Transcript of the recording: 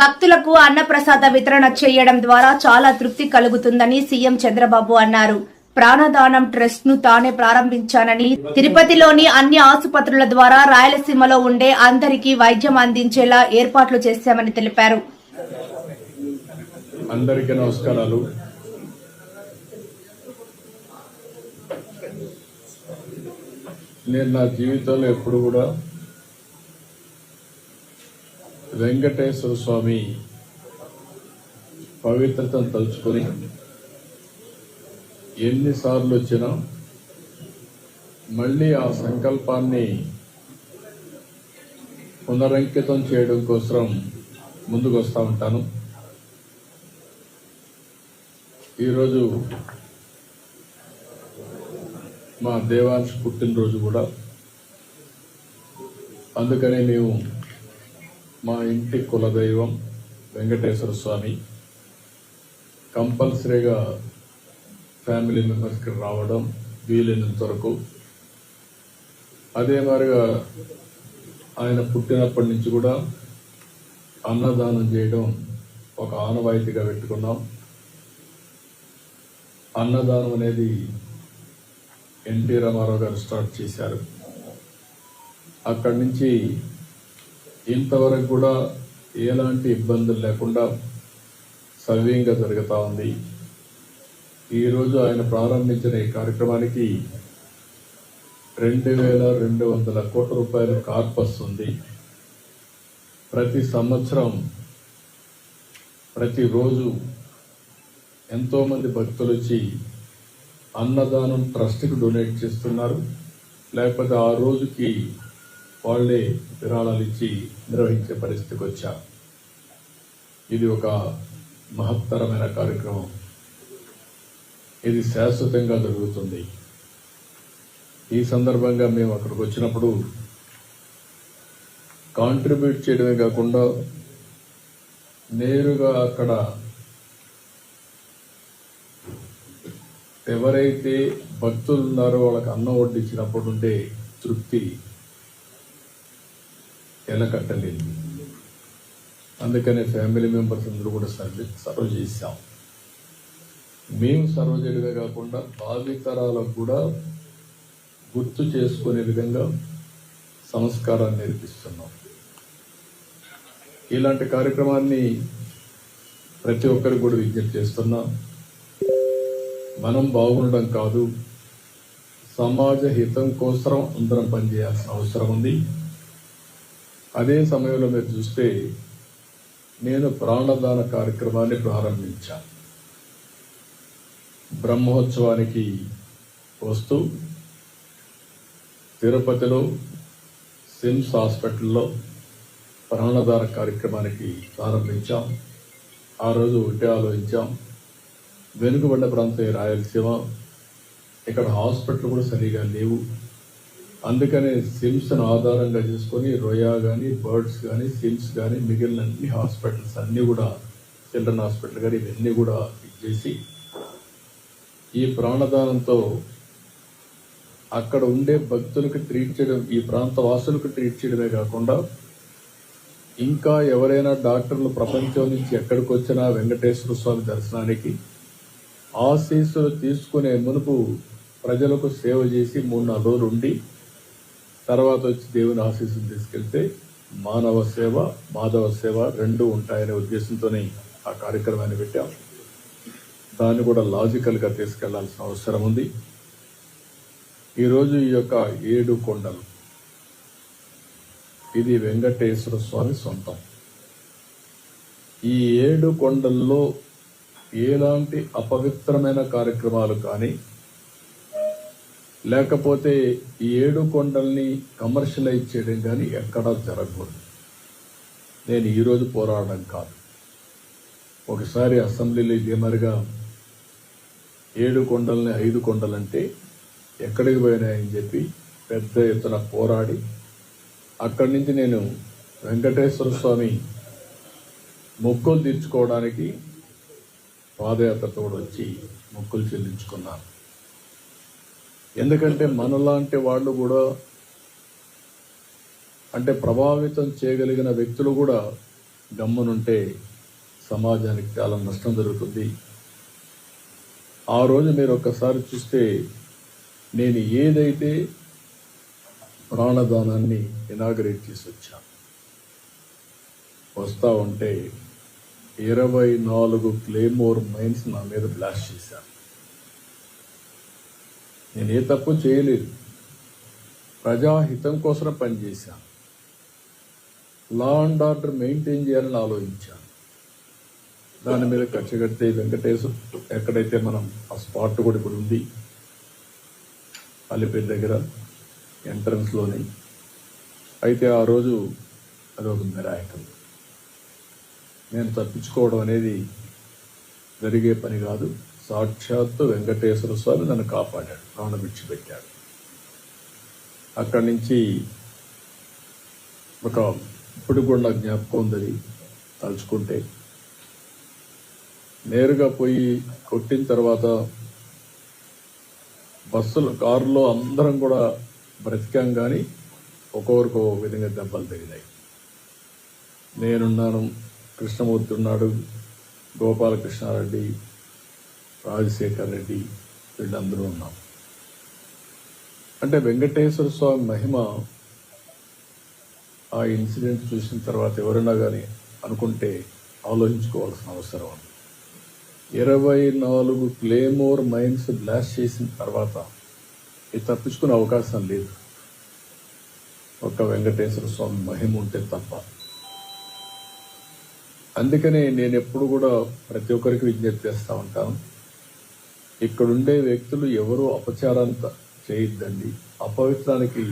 భక్తులకు అన్నప్రసాద వితరణ చేయడం ద్వారా చాలా తృప్తి కలుగుతుందని సీఎం చంద్రబాబు అన్నారు. ప్రాణదానం ట్రస్ట్ను తానే ప్రారంభించానని తిరుపతిలోని అన్ని ఆసుపత్రుల ద్వారా రాయలసీమలో ఉండే అందరికీ వైద్యం అందించేలా ఏర్పాట్లు చేశామని తెలిపారు. అందరికీ నమస్కారాలు. నేను నా జీవితంలో ఎప్పుడు కూడా వెంకటేశ్వర స్వామి పవిత్రతను తలుచుకొని ఎన్నిసార్లు వచ్చినా మళ్ళీ ఆ సంకల్పాన్ని పునరంకితం చేయడం కోసం ముందుకు వస్తూ ఉంటాను. ఈరోజు మా దేవాంశ్ పుట్టినరోజు కూడా. అందుకనే మేము మా ఇంటి కులదైవం వెంకటేశ్వర స్వామి కంపల్సరీగా ఫ్యామిలీ మెంబర్స్కి రావడం వీలైనంత వరకు. అదే మాదిరిగా ఆయన పుట్టినప్పటి నుంచి కూడా అన్నదానం చేయడం ఒక ఆనవాయితీగా పెట్టుకున్నాం. అన్నదానం అనేది ఎన్టీ రామారావు గారు స్టార్ట్ చేశారు. అక్కడి నుంచి ఇంతవరకు కూడా ఎలాంటి ఇబ్బందులు లేకుండా సవ్యంగా జరుగుతూ ఉంది. ఈరోజు ఆయన ప్రారంభించిన ఈ కార్యక్రమానికి రెండు వేల రెండు వందల కోట్ల రూపాయల కార్పస్ ఉంది. ప్రతి సంవత్సరం ప్రతిరోజు ఎంతోమంది భక్తులు వచ్చి అన్నదానం ట్రస్ట్కి డొనేట్ చేస్తున్నారు. లేకపోతే ఆ రోజుకి వాళ్ళే విరాళాలు ఇచ్చి నిర్వహించే పరిస్థితికి వచ్చాం. ఇది ఒక మహత్తరమైన కార్యక్రమం. ఇది శాశ్వతంగా జరుగుతుంది. ఈ సందర్భంగా మేము అక్కడికి వచ్చినప్పుడు కాంట్రిబ్యూట్ చేయడమే కాకుండా నేరుగా అక్కడ ఎవరైతే భక్తులు ఉన్నారో వాళ్ళకి అన్నం వడ్డించినప్పుడు ఉండే తృప్తి వెనకట్టలేదు అందుకనే ఫ్యామిలీ మెంబర్స్ అందరూ కూడా సర్వే సర్వ్ చేశాం. మేము సర్వ్ చేయడమే కాకుండా భావితరాలకు కూడా గుర్తు చేసుకునే విధంగా సంస్కారాన్ని నేర్పిస్తున్నాం. ఇలాంటి కార్యక్రమాన్ని ప్రతి ఒక్కరికి కూడా విజ్ఞప్తి చేస్తున్నాం మనం బాగుండడం కాదు సమాజ హితం కోసం అందరం పనిచేయాల్సిన అవసరం ఉంది. అదే సమయంలో మీరు చూస్తే నేను ప్రాణదాన కార్యక్రమాన్ని ప్రారంభించాను బ్రహ్మోత్సవానికి వస్తూ తిరుపతిలో సిమ్స్ హాస్పిటల్లో ప్రాణదాన కార్యక్రమానికి ప్రారంభించాం. ఆ రోజు ఒకటే ఆలోచించాం. వెనుకబడ్డ ప్రాంతం రాయలసీమ. ఇక్కడ హాస్పిటల్ కూడా సరిగా లేవు. అందుకనే సిమ్స్ను ఆధారంగా చేసుకొని రొయా కానీ బర్డ్స్ కానీ సిమ్స్ కానీ మిగిలిన అన్ని హాస్పిటల్స్ అన్నీ కూడా చిల్డ్రన్ హాస్పిటల్ కానీ ఇవన్నీ కూడా ఇచ్చేసి ఈ ప్రాణదానంతో అక్కడ ఉండే భక్తులకు ట్రీట్ చేయడం ఈ ప్రాంత వాసులకు ట్రీట్ చేయడమే కాకుండా ఇంకా ఎవరైనా డాక్టర్లు ప్రపంచం నుంచి ఎక్కడికి వచ్చినా వెంకటేశ్వర స్వామి దర్శనానికి ఆశీస్సులు తీసుకునే మునుపు ప్రజలకు సేవ చేసి మూడు నాలుగు రోజులు ఉండి తర్వాత వచ్చి దేవుని ఆశీస్సులు తీసుకెళ్తే మానవ సేవ మాధవ సేవ రెండు ఉంటాయనే ఉద్దేశంతోనే ఆ కార్యక్రమాన్ని పెట్టాం. దాన్ని కూడా లాజికల్గా తీసుకెళ్ళాల్సిన అవసరం ఉంది. ఈరోజు ఈ యొక్క ఏడు కొండలు. ఇది వెంకటేశ్వర స్వామి సొంతం. ఈ ఏడు కొండల్లో ఎలాంటి అపవిత్రమైన కార్యక్రమాలు కానీ లేకపోతే ఈ ఏడు కొండల్ని కమర్షియలైజ్ చేయడం కానీ ఎక్కడా జరగకూడదు. నేను ఈరోజు పోరాడడం కాదు. ఒకసారి అసెంబ్లీలో ఇదే మరిగా ఏడు కొండల్ని ఐదు కొండలంటే ఎక్కడికి పోయినాయని చెప్పి పెద్ద ఎత్తున పోరాడి అక్కడి నుంచి నేను వెంకటేశ్వర స్వామి మొక్కులు తీర్చుకోవడానికి పాదయాత్రతో కూడా వచ్చి మొక్కులు చెల్లించుకున్నాను. ఎందుకంటే మనలాంటి వాళ్ళు కూడా అంటే ప్రభావితం చేయగలిగిన వ్యక్తులు కూడా గమ్మునుంటే సమాజానికి చాలా నష్టం జరుగుతుంది. ఆ రోజు మీరు ఒక్కసారి చూస్తే నేను ఏదైతే ప్రాణదానాన్ని ఇనాగరేట్ చేసి వచ్చాను వస్తా ఉంటే ఇరవై నాలుగు క్లేమోర్ మైన్స్ నా మీద బ్లాస్ట్ చేశాను నేను ఏ తప్పు చేయలేదు. ప్రజాహితం కోసం పనిచేశాను. లా అండ్ ఆర్డర్ మెయింటైన్ చేయాలని ఆలోచించాను. దాని మీద ఖర్చు కడితే వెంకటేశ్వర ఎక్కడైతే మనం ఆ స్పాట్ కూడా ఇప్పుడు ఉంది అలిపేట దగ్గర ఎంట్రన్స్లోని అయితే ఆ రోజు అది ఒక మిరాయకం నేను తప్పించుకోవడం అనేది జరిగే పని కాదు. సాక్షాత్తు వెంకటేశ్వర స్వామి నన్ను కాపాడాడు ప్రాణం విడిచిపెట్టాడు అక్కడి నుంచి ఒక ఇప్పుడు కూడా నాకు జ్ఞాపకం ఉందని తలుచుకుంటే నేరుగా పోయి కొట్టిన తర్వాత బస్సులు కారులో అందరం కూడా బ్రతికాం కానీ ఒక్కొక్కరికి విధంగా దెబ్బలు తగిలాయి. నేనున్నాను కృష్ణమూర్తి ఉన్నాడు గోపాలకృష్ణారెడ్డి రాజశేఖర్ రెడ్డి వీళ్ళందరూ ఉన్నాం. అంటే వెంకటేశ్వర స్వామి మహిమ ఆ ఇన్సిడెంట్ చూసిన తర్వాత ఎవరైనా కానీ అనుకుంటే ఆలోచించుకోవాల్సిన అవసరం ఉంది. ఇరవై నాలుగు క్లేమోర్ మైన్స్ బ్లాస్ట్ చేసిన తర్వాత ఇది తప్పించుకునే అవకాశం లేదు. ఒక్క వెంకటేశ్వర స్వామి మహిమ ఉంటే తప్ప. అందుకనే నేను ఎప్పుడు కూడా ప్రతి ఒక్కరికి విజ్ఞప్తి చేస్తూ ఉంటాను. ఇక్కడుండే వ్యక్తులు ఎవరు అపచారాన్ని చేయొద్దండి. అపవిత్రానికి